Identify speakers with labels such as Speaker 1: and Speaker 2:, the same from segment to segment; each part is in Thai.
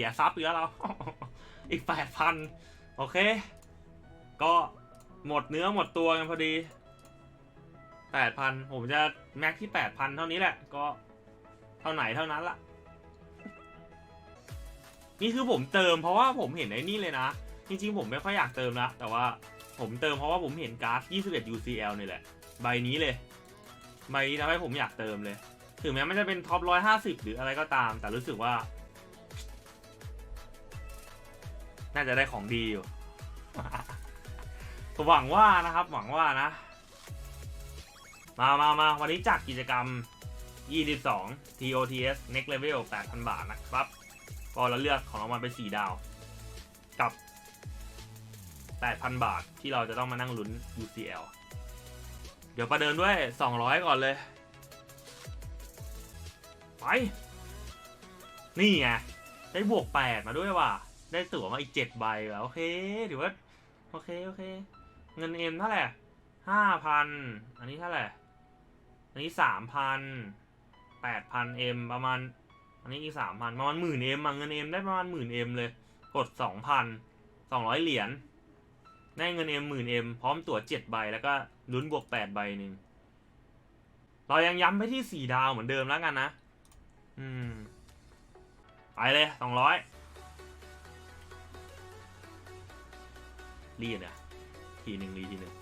Speaker 1: เสียทรัพย์อีกแล้วเรา อีกแปดพันโอเค ก็หมดเนื้อหมดตัวกันพอดีแปดพันผมจะแม็กที่แปดพันเท่านี้แหละ ก็เท่าไหนเท่านั้นละนี่คือผมเติมเพราะว่าผมเห็นไอ้นี่เลยนะ จริงๆ ผมไม่ค่อยอยากเติมนะ แต่ว่าผมเติมเพราะว่าผมเห็นการ์ด21 UCL นี่แหละ ใบนี้เลย ใบนี้ทำให้ผมอยากเติมเลย ถึงแม้มันจะเป็นท็อป150 หรืออะไรก็ตาม แต่รู้สึกว่า น่าจะได้ของดีอยู่ หวังว่านะครับ หวังว่านะ มามามาวันนี้จัดกิจกรรม 22 TOTS Next Level 8,000 บาทนะครับ ก็เราเลือกของรางวัลเป็น4ดาว กับ 8,000 บาทที่เราจะต้องมานั่งลุ้น UCL เดี๋ยวประเดิมด้วย 200 ก่อนเลย ไป นี่ไง ได้บวก 8 มาด้วยว่ะ ได้ตั๋วมาอีก7ใบว่ะโอเคถือว่าโอเคโอเค เงินเอ็มเท่าไหร่ห้าพันอันนี้เท่าไหร่อันนี้สามพันแปดพันเอ็มประมาณ อันนี้อีกสามพันประมาณหมื่นเอ็มเงินเอ็มได้ประมาณหมื่นเอ็มเลย กดสองพันสองร้อยเหรียญได้เงินเอ็มหมื่นเอ็มพร้อมตั๋วเจ็ดใบแล้วก็ลุ้นบวกแปดใบหนึ่งเรายังย้ำไปที่สี่ดาวเหมือนเดิมแล้วกันนะ อืม ไปเลยสองร้อย รีดอะ ทีหนึ่งรีทีหนึ่ง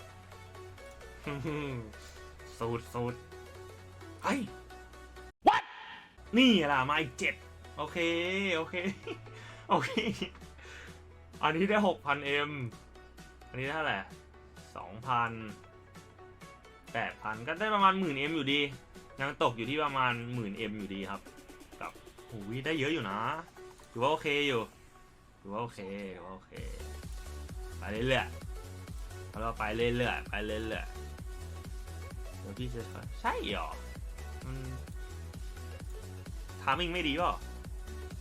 Speaker 1: สูตรสูตรเฮ้ย what นี่ล่ะมาอีกเจ็ดโอเค โอเค โอเค อันนี้ได้หกพันเอ็มอันนี้เท่าไหร่สองพันแปดพันก็ได้ประมาณหมื่นเอ็มอยู่ดี ยังตกอยู่ที่ประมาณหมื่นเอ็มอยู่ดีครับ กับโอ้ยได้เยอะอยู่นะถือว่าโอเคอยู่ถือว่าโอเคถือว่าโอเค ไปเรื่อยๆแล้วก็ไปเรื่อยๆไปเรื่อยๆเดี๋ยวพี่จะใช่เหรอมันทามิ่งไม่ดีเปล่ะ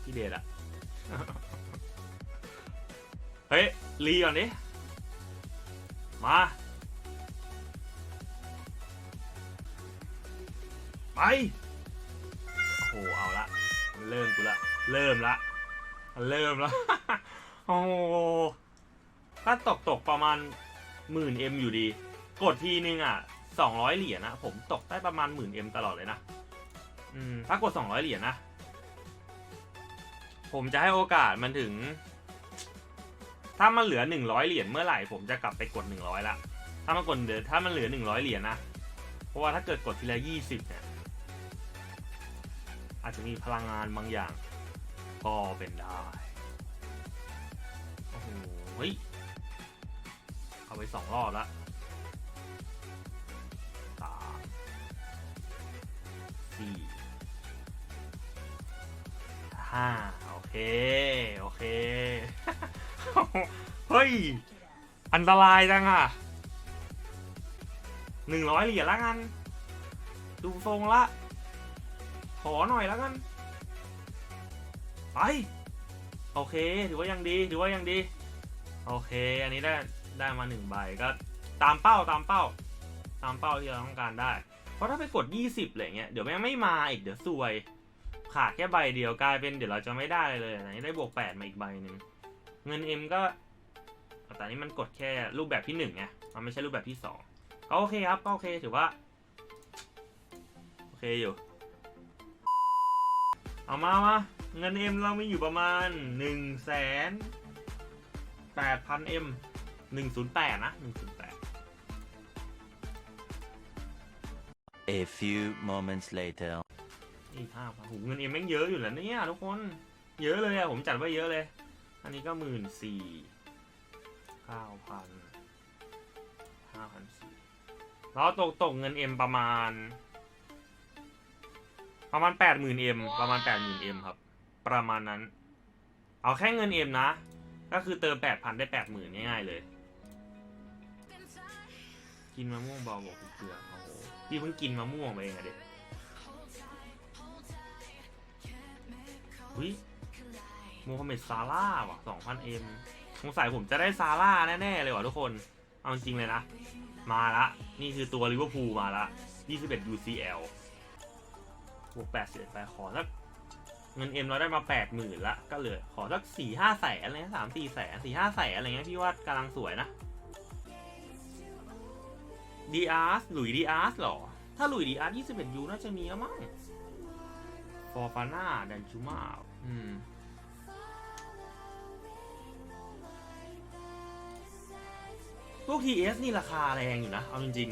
Speaker 1: พี่เดชอะเฮ้ยรีก่อนดิมาไปโอ้โหเอาละมันเริ่มกูละ เริ่มละมันเริ่มละ โอ้ โหถ้าตกตกประมาณหมื่นเอ็มอยู่ดี กดทีนึงอะสองร้อยเหรียญนะผมตกได้ประมาณหมื่นเอ็มตลอดเลยนะ อืมถ้ากดสองร้อยเหรียญนะ ผมจะให้โอกาสมันถึง ถ้ามันเหลือหนึ่งร้อยเหรียญเมื่อไหร่ ผมจะกลับไปกดหนึ่งร้อยละ ถ้ามันกดเหลือถ้ามันเหลือหนึ่งร้อยเหรียญนะ เพราะว่าถ้าเกิดกดทีละยี่สิบเนี่ย อาจจะมีพลังงานบางอย่าง ก็เป็นได้ โอ้โห เฮ้ยเอาไปสองรอบแล้วสามสี่ห้าโอเค โอเค เฮ้ย อันตรายจังอะหนึ่งร้อยเหรียญละกัน ดูทรงละ ขอหน่อยแล้วกัน ไป โอเค ถือว่ายังดี ถือว่ายังดี โอเค อันนี้ได้ ได้มาหนึ่งใบก็ตามเป้าตามเป้า ตามเป้าที่เราต้องการได้ เพราะถ้าไปกด 20อะไรเงี้ยเดี๋ยวแม่งไม่มาอีกเดี๋ยวซวย ขาดแค่ใบเดียวกลายเป็นเดี๋ยวเราจะไม่ได้เลยอันนี้ได้บวก8มาอีกใบหนึ่งเงิน M ก็แต่นี้มันกดแค่รูปแบบที่หนึ่งไงมันไม่ใช่รูปแบบที่สองก็โอเคครับก็โอเคถือว่าโอเคอยู่เอามามาเงินเอ็มเรามีอยู่ประมาณหนึ่งแสนแปดพันเอ็ม หนึ่งศูนย์แปดนะหนึ่งศูนย์แปด
Speaker 2: A few moments later.
Speaker 1: อีกห้าพันหูเงินเอ็มแม่งเยอะอยู่แล้วเนี่ยทุกคน เยอะเลยอะผมจัดไว้เยอะเลย อันนี้ก็หมื่นสี่เก้าพันห้าพันสี่แล้วตกตกเงินเอ็มประมาณ ประมาณแปดหมื่นเอ็มประมาณแปดหมื่นเอ็มครับ ประมาณนั้น เอาแค่เงินเอ็มนะ ก็คือเติมแปดพันได้แปดหมื่นง่ายๆเลย กินมะม่วงเบาบอกเกลือโอ้โหพี่เพิ่งกินมะม่วงไปเองอะเด็กวิโมฮัมเหม็ดซาร่าว่ะสองพันเอ็มสงสัยผมจะได้ซาร่าแน่ ๆ เลยว่ะทุกคน เอาจริงเลยนะ มาละ นี่คือตัวลิเวอร์พูลมาละ21 UCL บวก8เสียไปขอสักเงินเอ็มเราได้มาแปดหมื่นละก็เหลือขอสักสี่ห้าแสนอะไรเงี้ยสามสี่แสนสี่ห้าแสนอะไรเงี้ยพี่ว่ากำลังสวยนะ ดีอาร์สหลุยดีอาร์สหรอ ถ้าหลุยดีอาร์สยี่สิบเอ็ดยูน่าจะมีแล้วมั้งฟอร์ฟาน่าดันจูมาอืมพวก TS นี่ราคาแรงอยู่นะ เอาจริง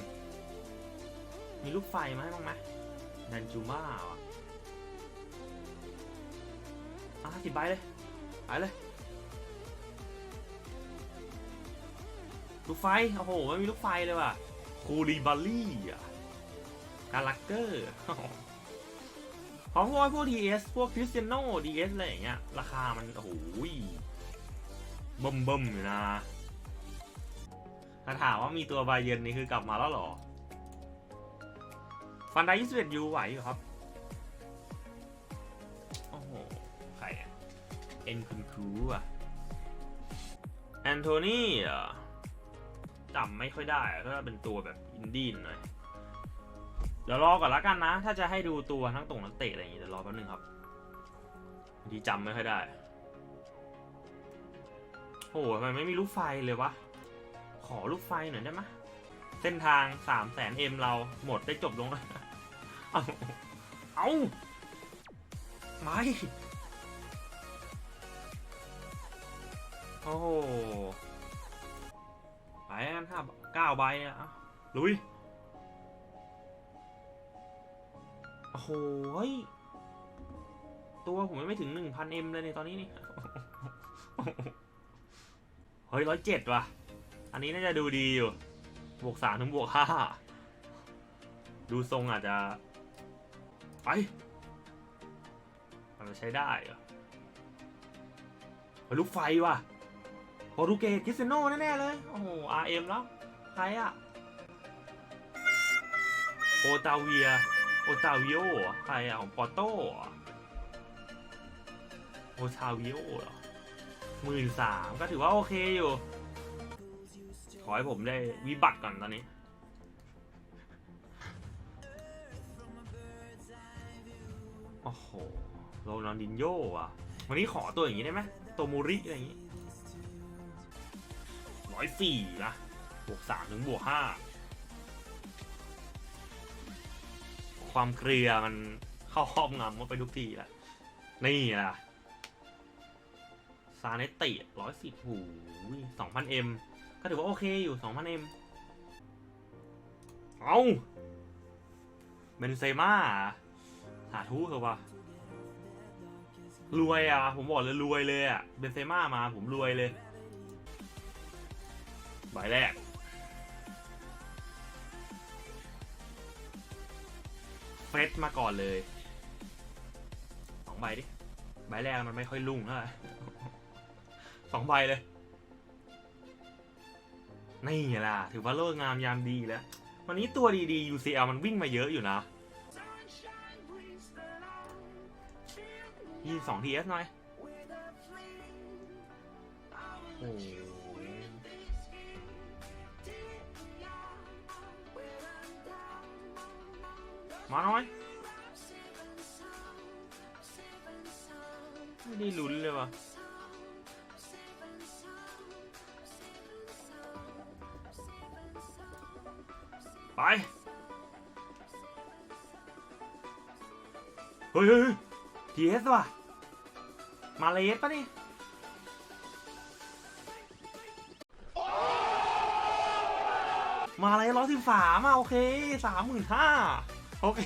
Speaker 1: ๆ มีลูกไฟมาให้บ้างไหมดันจูมาอะอะสิบใบเลยไปเลย ลูกไฟ โอ้โห ไม่มีลูกไฟเลยว่ะ คูริบาลี่อะกาลักเกอร์เพราะว่าพวก TS พวกคริสเตียโน DS อะไรอย่างเงี้ย ราคามัน โอ้โหบิ่มบิ่มๆอยู่นะถ้าถามว่ามีตัวบาเยนนี่คือกลับมาแล้วหรอ ฟันได21ยูไหวอยู่ครับ โอ้โห ใครอะเอ็นคุณครูอะแอนโทนีเหรอ จำไม่ค่อยได้ก็เป็นตัวแบบอินดี้หน่อย เดี๋ยวรอก่อนละกันนะ ถ้าจะให้ดูตัวทั้งตรงนักเตะอะไรอย่างงี้เดี๋ยวรอแป๊บนึงครับบางทีจำไม่ค่อยได้ โอ้โหทำไมไม่มีลูกไฟเลยวะ ขอลูกไฟหน่อยได้ไหมเส้นทางสามแสนเอ็มเราหมดได้จบลงแล้วเอาเอาไม่โอ้ โหไปกันห้าเก้าใบอะลุย โอ้โหตัวผมยังไม่ถึงหนึ่งพันเอ็มเลยในตอนนี้นี่ เฮ้ยร้อยเจ็ดว่ะ อันนี้น่าจะดูดีอยู่ บวกสามถึงบวกห้า ดูทรงอาจจะ ไปมันจะใช้ได้เหรอลูกไฟว่ะ โปรตุเกสคริสเซโน่แน่ๆเลย โอ้โห RM แล้ว ใครอะโอตาเวีย โอตาวิโอใครอะของปอโต้โอตาวิโอเหรอหมื่นสามก็ถือว่าโอเคอยู่ ขอให้ผมได้วิบัติก่อนตอนนี้ โอ้โหโรนัลดินโญ่อะวันนี้ขอตัวอย่างนี้ได้ไหมตัวมูริอะไรอย่างนี้ ร้อยสี่นะบวกสามถึงบวกห้าความเคลียร์มันเข้าครอบงำมาไปทุกทีแล้วนี่ล่ะซาเนติร้อยสิบหูสองพันเอ็มก็ถือว่าโอเคอยู่2,000เอ็มเอาเบนเซม่าสาธุเถอะวะรวยอะ ผมบอกเลยรวยเลยอะ เบนเซม่ามาผมรวยเลย ใบแรก เฟสมาก่อนเลยสองใบดิ ใบแรกมันไม่ค่อยรุ่งเท่าไหร่สองใบเลย นี่ไงล่ะ ถือว่าเลิกงามยามดีแล้ว วันนี้ตัวดีๆ UCL มันวิ่งมาเยอะอยู่นะยี่สอง TS หน่อย โอ้ มาหน่อยไม่ได้ลุ้นเลยวะไป เฮ้ยเฮ้ยทีเอสว่ะ มาเลสปะนี่มาเลยร้อยสิบสามอะ โอเคสามหมื่นห้า โอเค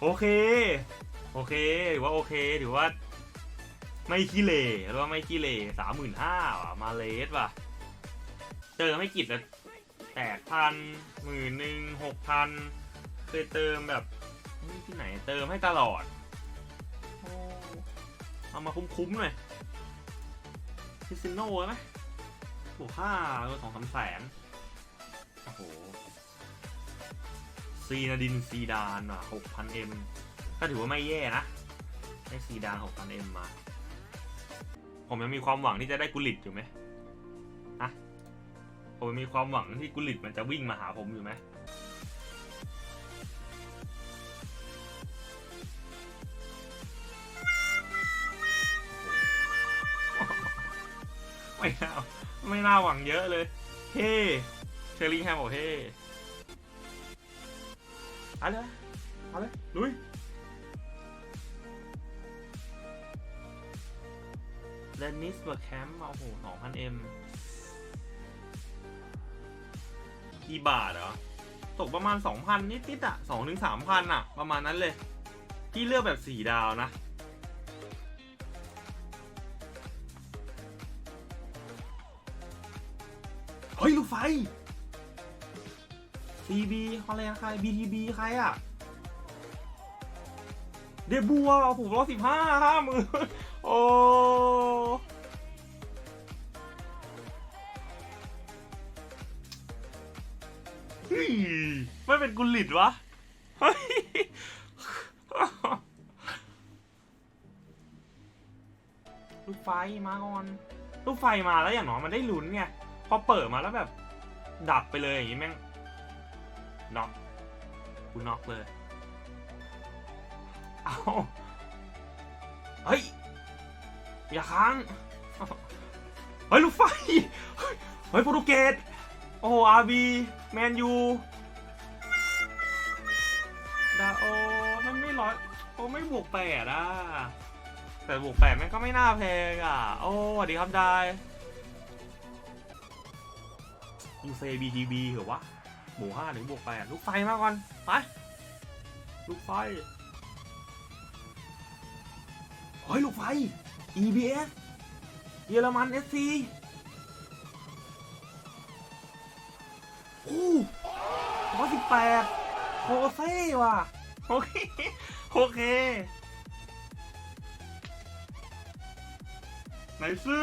Speaker 1: โอเค โอเคถือว่าโอเคถือว่า ไม่ขี้เหร่หรือว่าไม่ขี้เหร่สามหมื่นห้าว่ะ มาเลสว่ะ เจอไม่กิดเลยแปดพันหมื่นหนึ่งหกพันเคยเติมแบบที่ไหนเติมให้ตลอดโอ้เอามาคุ้มๆหน่อยพิซิโน่ไหมบวกห้าตัวสองสามแสนโอ้โห ซีนาดินซีดานอะ 6,000m ก็ถือว่าไม่แย่นะ ได้ซีดานหกพันเมา ผมยังมีความหวังที่จะได้กุลิตอยู่ไหมนะผมมีความหวังที่กุลิตมันจะวิ่งมาหาผมอยู่ไหมไม่น่าไม่น่าหวังเยอะเลย เฮ้เชอรี่แฮมบอกเฮ้ เอาเลยเอาเลยลุยเลนนิสเบอร์แคมป์โอ้โหสองพันเอ็มกี่บาทเหรอ ตกประมาณสองพันนิดๆอะสองถึงสามพันอะ ประมาณนั้นเลย ที่เลือกแบบสี่ดาวนะ เฮ้ย ลูกไฟ CB อะไรอะใคร BTB ใครอะเดบัวผมร้อยสิบห้าห้ามือโอ้ไม่เป็นกุลิตวะลูกไฟมาก่อนลูกไฟมาแล้วอย่างน้อยมันได้ลุ้นไง พอเปิดมาแล้วแบบ ดับไปเลยอย่างงี้แม่ง น็อกกูน็อกเลย เอาเฮ้ย อย่าค้าง เฮ้ย ลูกไฟ เฮ้ยโปรตุเกส โอ้อาร์บี แมนยู ดาโอ มันไม่ร้อยโอ้ไม่บวกแปดอะ แต่บวกแปดแม่งก็ไม่น่าแพงอะ โอ้สวัสดีครับ ได้ยูเซบีทีบีเหรอวะ หมูห้าถึงบวกแปดลูกไฟมาก่อนไปลูกไฟเฮ้ยลูกไฟ EBS เยอรมัน SC โอ้ร้อยสิบแปดโคเซ่ว่ะโอเคโอเคไหนซื้อ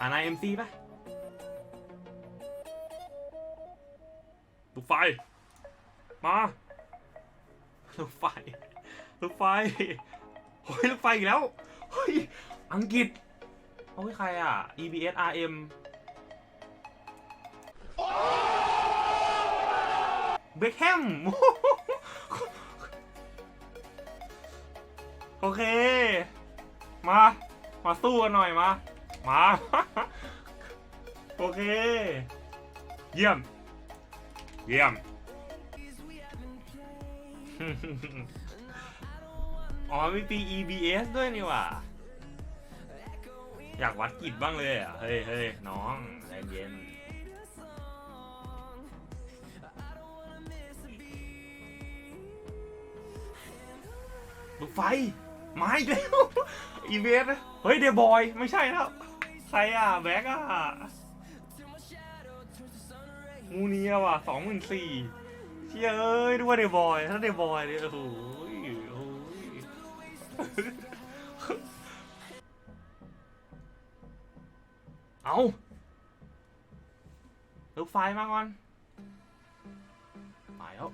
Speaker 1: อ่านายเอ็มซีปะ ลูกไฟ มาลูกไฟลูกไฟเฮ้ยลูกไฟอีกแล้วเฮ้ยอังกฤษเฮ้ยใครอะ EBS RM เบคแฮมโอเค มา มาสู้กันหน่อยมา มา โอเค เยี่ยม เยี่ยม อ๋อมีปี EBS ด้วยนี่หว่าอยากวัดกิจบ้างเลยอะ เฮ้ยเฮ้ยน้องใจเย็นลูกไฟมาอีกแล้ว EBS นะเฮ้ยเดบอย ไม่ใช่แล้วใครอะ แบ็กอะ มูเนียว่ะสองหมื่นสี่เชี่ยเอ้ยดูว่าเดบอย ถ้าเดบอยเนี่ยโอ้โหโอ้โหเอาลูกไฟมาก่อนมาแล้ว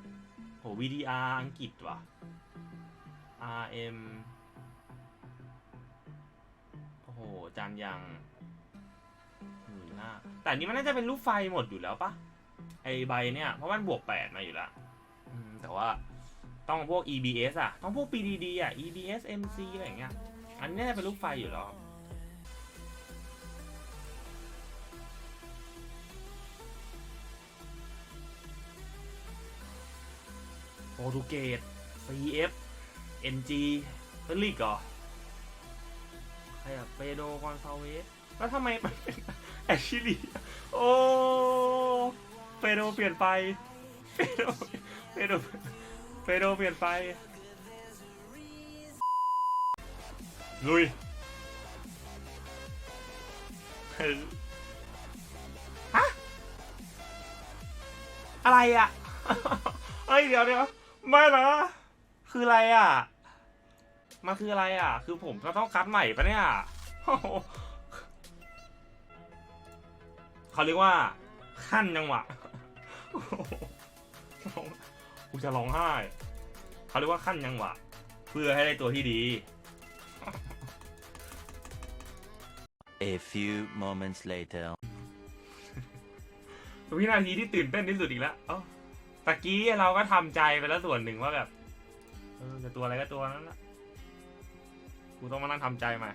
Speaker 1: โห VDR อังกฤษว่ะ RM โอ้โห จานยังหมื่นห้าแต่อันนี้มันน่าจะเป็นลูกไฟหมดอยู่แล้วปะ ไอใบเนี่ยเพราะมันบวกแปดมาอยู่แล้วอืมแต่ว่าต้องพวก EBS อะ ต้องพวก PDD อะ EBS MC อะไรอย่างเงี้ย อันนี้น่าจะเป็นลูกไฟอยู่แล้วโปรตุเกส CF NG เป็นลีกเหรอใครอะเปโดกอนซาเวส แล้วทำไมมันเป็นแอชชิลีโอ้ เปโดเปลี่ยนไปเปโดเปโดเปโดเปลี่ยนไปลุยฮะอะไรอะเฮ้ยเดี๋ยวเดี๋ยวไม่นะคืออะไรอะ มันคืออะไรอะ คือผมก็ต้องคัดใหม่ปะเนี่ยโอ้โหเขาเรียกว่าขั้นจังหวะ กูจะร้องไห้เขาเรียกว่าขั้นจังหวะ เพื่อให้ได้ตัวที่ดี
Speaker 2: A few moments later.
Speaker 1: วินาทีที่ตื่นเต้นที่สุดอีกแล้วเอ้าตะกี้เราก็ทำใจไปแล้วส่วนหนึ่งว่าแบบเออจะตัวอะไรก็ตัวนั้นละกูต้องมานั่งทำใจใหม่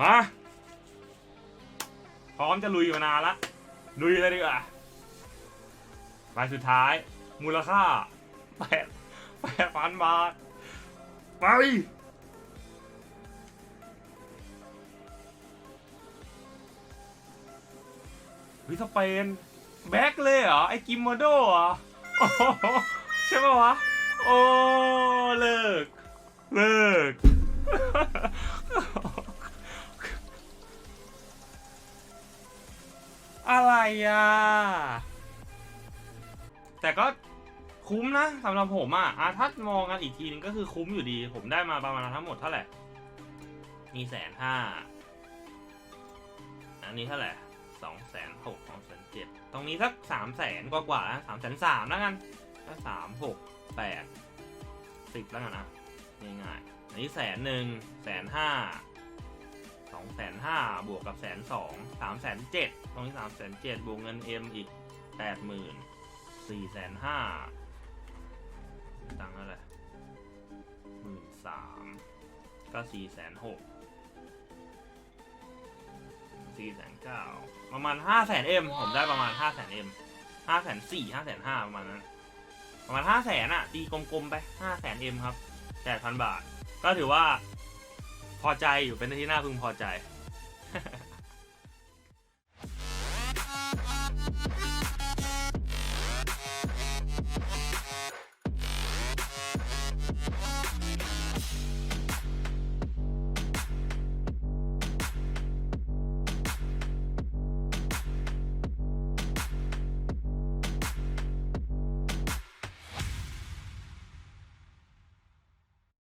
Speaker 1: มา พร้อมจะลุยมานานละลุยเลยดีกว่า ใบสุดท้าย มูลค่าแปดแปดพันบาท ไป วิสเปน แบ็คเลยเหรอ ไอ้กิมโมโดเหรอโอ้โหใช่ปะวะ โอ้ เลิก เลิกอะไรอะ แต่ก็คุ้มนะสำหรับผมอะอะถ้ามองกันอีกทีนึงก็คือคุ้มอยู่ดี ผมได้มาประมาณทั้งหมดเท่าไหร่มีแสนห้าอันนี้เท่าไหร่สองแสนหกสองแสนเจ็ดตรงนี้สักสามแสนกว่าๆนะสามแสนสามแล้วกันถ้าสามหกแปดสิบแล้วกันนะง่ายๆอันนี้แสนหนึ่งแสนห้าสองแสนห้าบวกกับแสนสองสามแสนเจ็ดตรงนี้สามแสนเจ็ดบวกเงินเอ็มอีกแปดหมื่น สี่แสนห้าตังค์เท่าไหร่หมื่นสามก็สี่แสนหกสี่แสนเก้าประมาณห้าแสนเอ็มผมได้ประมาณห้าแสนเอ็มห้าแสนสี่ห้าแสนห้าประมาณนั้น ประมาณห้าแสนอะตีกลมๆไปห้าแสนเอ็มครับแปดพันบาท ก็ถือว่า พอใจอยู่เป็นที่น่าพึงพอใจ